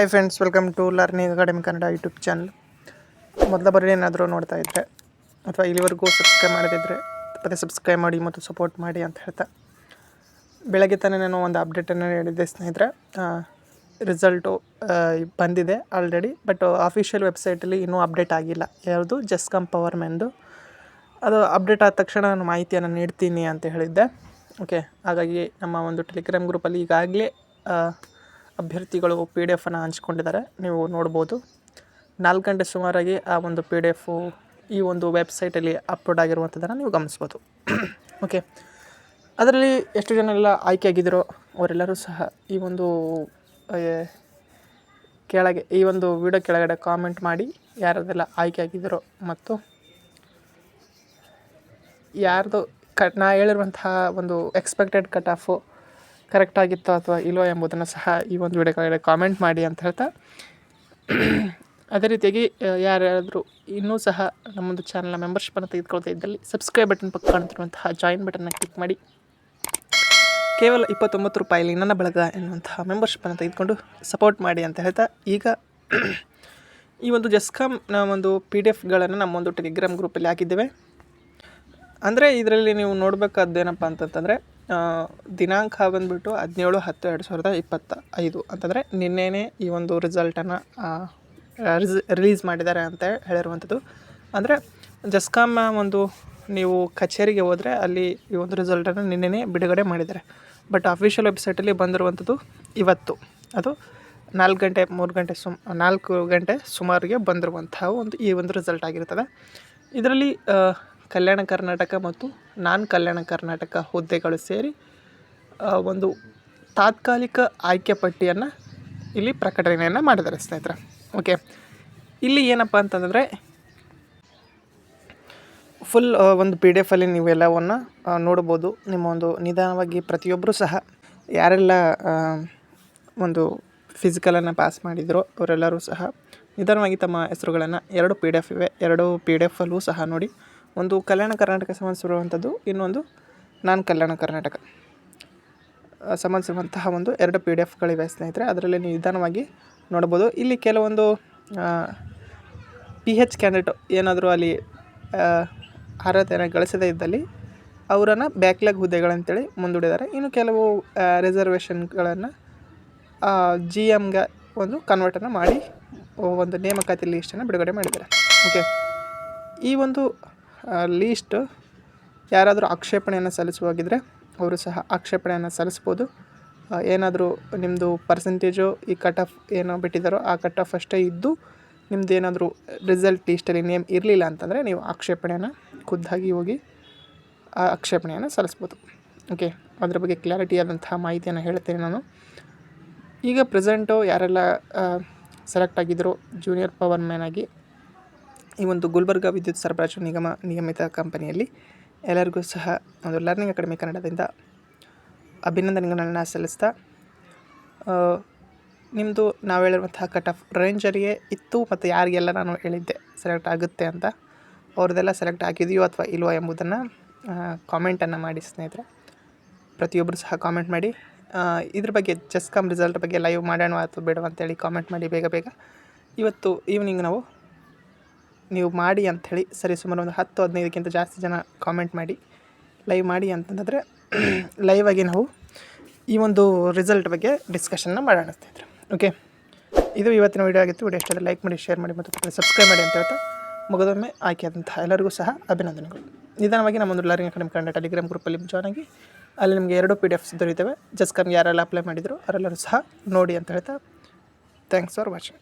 Hi friends welcome to learning academy Kannada YouTube channel ಮೊದಲ ಬರೀ ಏನಾದರೂ ನೋಡ್ತಾ ಇದ್ದರೆ ಅಥವಾ ಇಲ್ಲಿವರೆಗೂ ಸಬ್ಸ್ಕ್ರೈಬ್ ಮಾಡದಿದ್ದರೆ ತಪ್ಪದೆ ಸಬ್ಸ್ಕ್ರೈಬ್ ಮಾಡಿ ಮತ್ತು ಸಪೋರ್ಟ್ ಮಾಡಿ ಅಂತ ಹೇಳ್ತಾ. ಬೆಳಗ್ಗೆ ತಾನೇ ನಾನು ಒಂದು ಅಪ್ಡೇಟನ್ನು ಹೇಳಿದ್ದೆ ಸ್ನೇಹಿತರೆ. ರಿಸಲ್ಟು ಬಂದಿದೆ ಆಲ್ರೆಡಿ ಬಟ್ ಅಫಿಷಿಯಲ್ ವೆಬ್ಸೈಟಲ್ಲಿ ಇನ್ನೂ ಅಪ್ಡೇಟ್ ಆಗಿಲ್ಲ. ಯಾವುದು ಜಸ್ಕಾಮ್ ಪವರ್ ಮ್ಯಾನ್ದು ಅದು ಅಪ್ಡೇಟ್ ಆದ ತಕ್ಷಣ ನಾನು ಮಾಹಿತಿಯನ್ನು ನೀಡ್ತೀನಿ ಅಂತ ಹೇಳಿದ್ದೆ. ಓಕೆ ಹಾಗಾಗಿ ನಮ್ಮ ಒಂದು ಟೆಲಿಗ್ರಾಮ್ ಗ್ರೂಪಲ್ಲಿ ಈಗಾಗಲೇ ಅಭ್ಯರ್ಥಿಗಳು ಪಿ ಡಿ ಎಫನ್ನು ಹಂಚ್ಕೊಂಡಿದ್ದಾರೆ. ನೀವು ನೋಡ್ಬೋದು. ನಾಲ್ಕು ಗಂಟೆ ಸುಮಾರಾಗಿ ಆ ಒಂದು ಪಿ ಡಿ ಎಫು ಈ ಒಂದು ವೆಬ್ಸೈಟಲ್ಲಿ ಅಪ್ಲೋಡ್ ಆಗಿರುವಂಥದ್ದನ್ನು ನೀವು ಗಮನಿಸ್ಬೋದು. ಓಕೆ ಅದರಲ್ಲಿ ಎಷ್ಟು ಜನ ಎಲ್ಲ ಆಯ್ಕೆ ಆಗಿದ್ದರೋ ಅವರೆಲ್ಲರೂ ಸಹ ಈ ಒಂದು ಕೆಳಗೆ, ಈ ಒಂದು ವಿಡಿಯೋ ಕೆಳಗಡೆ ಕಾಮೆಂಟ್ ಮಾಡಿ ಯಾರದೆಲ್ಲ ಆಯ್ಕೆ ಆಗಿದ್ದರೋ ಮತ್ತು ಯಾರ್ದು ಕಟ್ ನಾ ಹೇಳಿರುವಂತಹ ಒಂದು ಎಕ್ಸ್ಪೆಕ್ಟೆಡ್ ಕಟ್ ಆಫು ಕರೆಕ್ಟ್ ಆಗಿತ್ತೋ ಅಥವಾ ಇಲ್ವೋ ಎಂಬುದನ್ನು ಸಹ ಈ ಒಂದು ವಿಡಿಯೋ ಕೆಳಗಡೆ ಕಾಮೆಂಟ್ ಮಾಡಿ ಅಂತ ಹೇಳ್ತಾ. ಅದೇ ರೀತಿಯಾಗಿ ಯಾರಾದರೂ ಯಾರ್ಯಾರಾದರೂ ಇನ್ನೂ ಸಹ ನಮ್ಮೊಂದು ಚಾನಲ್ನ ಮೆಂಬರ್ಶಿಪ್ಪನ್ನು ತೆಗೆದುಕೊಳ್ತಾ ಇದ್ದಲ್ಲಿ ಸಬ್ಸ್ಕ್ರೈಬ್ ಬಟನ್ ಪಕ್ಕ ಕಾಣ್ತಿರುವಂತಹ ಜಾಯಿನ್ ಬಟನ್ನ ಕ್ಲಿಕ್ ಮಾಡಿ. ಕೇವಲ ಇಪ್ಪತ್ತೊಂಬತ್ತು ರೂಪಾಯಿಲಿ ನನ್ನ ಬಳಗ ಎನ್ನುವಂತಹ ಮೆಂಬರ್ಶಿಪ್ಪನ್ನು ತೆಗೆದುಕೊಂಡು ಸಪೋರ್ಟ್ ಮಾಡಿ ಅಂತ ಹೇಳ್ತಾ. ಈಗ ಈ ಒಂದು ಜಸ್ಕಾಮ್ ಒಂದು ಪಿ ಡಿ ಎಫ್ಗಳನ್ನು ನಮ್ಮೊಂದು ಟೆಲಿಗ್ರಾಮ್ ಗ್ರೂಪಲ್ಲಿ ಹಾಕಿದ್ದೇವೆ. ಅಂದರೆ ಇದರಲ್ಲಿ ನೀವು ನೋಡಬೇಕಾದ್ದೇನಪ್ಪ ಅಂತಂತಂದರೆ ದಿನಾಂಕ ಬಂದುಬಿಟ್ಟು ಹದಿನೇಳು, ಹತ್ತು, ಎರಡು ಸಾವಿರದ ಇಪ್ಪತ್ತ ಐದು. ಅಂತಂದರೆ ನಿನ್ನೆನೇ ಈ ಒಂದು ರಿಸಲ್ಟನ್ನು ರಿಲೀಸ್ ಮಾಡಿದ್ದಾರೆ ಅಂತ ಹೇಳಿರುವಂಥದ್ದು. ಅಂದರೆ ಜಸ್ಕಾಮ್ ಒಂದು ನೀವು ಕಚೇರಿಗೆ ಹೋದರೆ ಅಲ್ಲಿ ಈ ಒಂದು ರಿಸಲ್ಟನ್ನು ನಿನ್ನೆನೇ ಬಿಡುಗಡೆ ಮಾಡಿದ್ದಾರೆ. ಬಟ್ ಅಫಿಷಿಯಲ್ ವೆಬ್ಸೈಟಲ್ಲಿ ಬಂದಿರುವಂಥದ್ದು ಇವತ್ತು. ಅದು ನಾಲ್ಕು ಗಂಟೆ, ಮೂರು ಗಂಟೆ ಸುಮ್, ನಾಲ್ಕು ಗಂಟೆ ಸುಮಾರಿಗೆ ಬಂದಿರುವಂತಹ ಒಂದು ಈ ಒಂದು ರಿಸಲ್ಟ್ ಆಗಿರ್ತದೆ. ಇದರಲ್ಲಿ ಕಲ್ಯಾಣ ಕರ್ನಾಟಕ ಮತ್ತು ನಾನ್ ಕಲ್ಯಾಣ ಕರ್ನಾಟಕ ಹುದ್ದೆಗಳು ಸೇರಿ ಒಂದು ತಾತ್ಕಾಲಿಕ ಆಯ್ಕೆ ಪಟ್ಟಿಯನ್ನು ಇಲ್ಲಿ ಪ್ರಕಟಣೆಯನ್ನು ಮಾಡಿದ್ದಾರೆ ಸ್ನೇಹಿತರೆ. ಓಕೆ ಇಲ್ಲಿ ಏನಪ್ಪ ಅಂತಂದರೆ ಫುಲ್ ಒಂದು ಪಿ ಡಿ ಎಫಲ್ಲಿ ನೀವೆಲ್ಲವನ್ನು ನೋಡ್ಬೋದು ನಿಮ್ಮ ಒಂದು ನಿಧಾನವಾಗಿ ಪ್ರತಿಯೊಬ್ಬರೂ ಸಹ ಯಾರೆಲ್ಲ ಒಂದು ಫಿಸಿಕಲನ್ನು ಪಾಸ್ ಮಾಡಿದರೋ ಅವರೆಲ್ಲರೂ ಸಹ ನಿಧಾನವಾಗಿ ತಮ್ಮ ಹೆಸರುಗಳನ್ನು ಎರಡು ಪಿ ಡಿ ಎಫ್ ಇವೆ. ಎರಡು ಪಿ ಡಿ ಎಫಲ್ಲೂ ಸಹ ನೋಡಿ ಒಂದು ಕಲ್ಯಾಣ ಕರ್ನಾಟಕ ಸಂಬಂಧಿಸಿರುವಂಥದ್ದು ಇನ್ನೊಂದು ನಾನ್ ಕಲ್ಯಾಣ ಕರ್ನಾಟಕ. ಸಂಬಂಧಿಸಿರುವಂತಹ ಒಂದು ಎರಡು ಪಿ ಡಿ ಎಫ್ಗಳಿವೆ ಸ್ನೇಹಿತರೆ, ಅದರಲ್ಲಿ ನೀವು ನಿಧಾನವಾಗಿ ನೋಡ್ಬೋದು ಇಲ್ಲಿ ಕೆಲವೊಂದು ಪಿ ಹೆಚ್ ಕ್ಯಾಂಡಿಡೇಟ್ ಏನಾದರೂ ಅಲ್ಲಿ ಅರ್ಹತೆಯನ್ನು ಗಳಿಸದೇ ಇದ್ದಲ್ಲಿ ಅವರನ್ನು ಬ್ಯಾಕ್ಲಾಗ್ ಹುದ್ದೆಗಳಂತೇಳಿ ಮುಂದೂಡಿದ್ದಾರೆ. ಇನ್ನು ಕೆಲವು ರಿಸರ್ವೇಷನ್ಗಳನ್ನು ಜಿ ಎಮ್ಗೆ ಒಂದು ಕನ್ವರ್ಟನ್ನು ಮಾಡಿ ಒಂದು ನೇಮಕಾತಿ ಲೀಸ್ಟನ್ನು ಬಿಡುಗಡೆ ಮಾಡಿದ್ದಾರೆ. ಓಕೆ ಈ ಒಂದು ಲೀಸ್ಟ್ ಯಾರಾದರೂ ಆಕ್ಷೇಪಣೆಯನ್ನು ಸಲ್ಲಿಸುವಾಗಿದ್ದರೆ ಅವರು ಸಹ ಆಕ್ಷೇಪಣೆಯನ್ನು ಸಲ್ಲಿಸ್ಬೋದು. ಏನಾದರೂ ನಿಮ್ಮದು ಪರ್ಸೆಂಟೇಜು ಈ ಕಟ್ ಆಫ್ ಏನೋ ಬಿಟ್ಟಿದ್ದಾರೋ ಆ ಕಟ್ ಆಫ್ ಅಷ್ಟೇ ಇದ್ದು ನಿಮ್ಮದು ಏನಾದರೂ ರಿಸಲ್ಟ್ ಲೀಸ್ಟಲ್ಲಿ ನೇಮ್ ಇರಲಿಲ್ಲ ಅಂತಂದರೆ ನೀವು ಆಕ್ಷೇಪಣೆಯನ್ನು ಖುದ್ದಾಗಿ ಹೋಗಿ ಆ ಆಕ್ಷೇಪಣೆಯನ್ನು ಸಲ್ಲಿಸ್ಬೋದು. ಓಕೆ ಅದರ ಬಗ್ಗೆ ಕ್ಲಾರಿಟಿ ಆದಂತಹ ಮಾಹಿತಿಯನ್ನು ಹೇಳ್ತೇನೆ ನಾನು. ಈಗ ಪ್ರೆಸೆಂಟು ಯಾರೆಲ್ಲ ಸೆಲೆಕ್ಟ್ ಆಗಿದ್ದರು ಜೂನಿಯರ್ ಪವರ್ ಮ್ಯಾನ್ ಆಗಿ ಈ ಒಂದು ಗುಲ್ಬರ್ಗ ವಿದ್ಯುತ್ ಸರಬರಾಜು ನಿಗಮ ನಿಯಮಿತ ಕಂಪನಿಯಲ್ಲಿ ಎಲ್ಲರಿಗೂ ಸಹ ಒಂದು ಲರ್ನಿಂಗ್ ಅಕಾಡೆಮಿ ಕನ್ನಡದಿಂದ ಅಭಿನಂದನೆಗಳನ್ನು ಸಲ್ಲಿಸ್ತಾ ನಿಮ್ಮದು ನಾವು ಹೇಳಿರುವಂತಹ ಕಟ್ ಆಫ್ ರೇಂಜರಿಗೆ ಇತ್ತು ಮತ್ತು ಯಾರಿಗೆಲ್ಲ ನಾನು ಹೇಳಿದ್ದೆ ಸೆಲೆಕ್ಟ್ ಆಗುತ್ತೆ ಅಂತ, ಅವ್ರದ್ದೆಲ್ಲ ಸೆಲೆಕ್ಟ್ ಆಗಿದೆಯೋ ಅಥವಾ ಇಲ್ವೋ ಎಂಬುದನ್ನು ಕಾಮೆಂಟನ್ನು ಮಾಡಿ ಸ್ನೇಹಿತರೆ. ಪ್ರತಿಯೊಬ್ಬರು ಸಹ ಕಾಮೆಂಟ್ ಮಾಡಿ ಇದ್ರ ಬಗ್ಗೆ ಜಸ್ಕಾಮ್ ರಿಸಲ್ಟ್ ಬಗ್ಗೆ ಲೈವ್ ಮಾಡೋಣ ಅಥವಾ ಬೇಡವಂತೇಳಿ ಕಾಮೆಂಟ್ ಮಾಡಿ ಬೇಗ ಬೇಗ. ಇವತ್ತು ಈವ್ನಿಂಗ್ ನಾವು ನೀವು ಮಾಡಿ ಅಂಥೇಳಿ, ಸರಿ ಸುಮಾರು ಒಂದು ಹತ್ತು ಹದಿನೈದಕ್ಕಿಂತ ಜಾಸ್ತಿ ಜನ ಕಾಮೆಂಟ್ ಮಾಡಿ ಲೈವ್ ಮಾಡಿ ಅಂತಂದರೆ ಲೈವ್ ಆಗಿ ನಾವು ಈ ಒಂದು ರಿಸಲ್ಟ್ ಬಗ್ಗೆ ಡಿಸ್ಕಷನ್ನ ಮಾಡೋಣ ಸ್ನೇಹಿತರೆ ಓಕೆ ಇದು ಇವತ್ತಿನ ವೀಡಿಯೋ ಆಗಿತ್ತು. ವಿಡಿಯೋ ಇಷ್ಟ ಲೈಕ್ ಮಾಡಿ ಶೇರ್ ಮಾಡಿ ಮತ್ತು ಸಬ್ಸ್ಕ್ರೈಬ್ ಮಾಡಿ ಅಂತ ಹೇಳ್ತಾ ಮುಗಿದೊಮ್ಮೆ ಆಯ್ಕೆಯಾದಂತಹ ಎಲ್ಲರಿಗೂ ಸಹ ಅಭಿನಂದನೆಗಳು. ನಿಧಾನವಾಗಿ ನಮ್ಮೊಂದು ಲರ್ನಿಂಗ್ ಅಕಾಡೆಮಿ ಕನ್ನಡ ಟೆಲಿಗ್ರಾಮ್ ಗ್ರೂಪಲ್ಲಿ ಜಾಯ್ನ್ ಆಗಿ ಅಲ್ಲಿ ನಿಮಗೆ ಎರಡು ಪಿ ಡಿ ಎಫ್ಸ್ ದೊರೆಯುತ್ತವೆ. ಜಸ್ಕಮ್ ಯಾರೆಲ್ಲ ಅಪ್ಲೈ ಮಾಡಿದರು ಅವರೆಲ್ಲರೂ ಸಹ ನೋಡಿ ಅಂತ ಹೇಳ್ತಾ ಥ್ಯಾಂಕ್ಸ್ ಫಾರ್ ವಾಚಿಂಗ್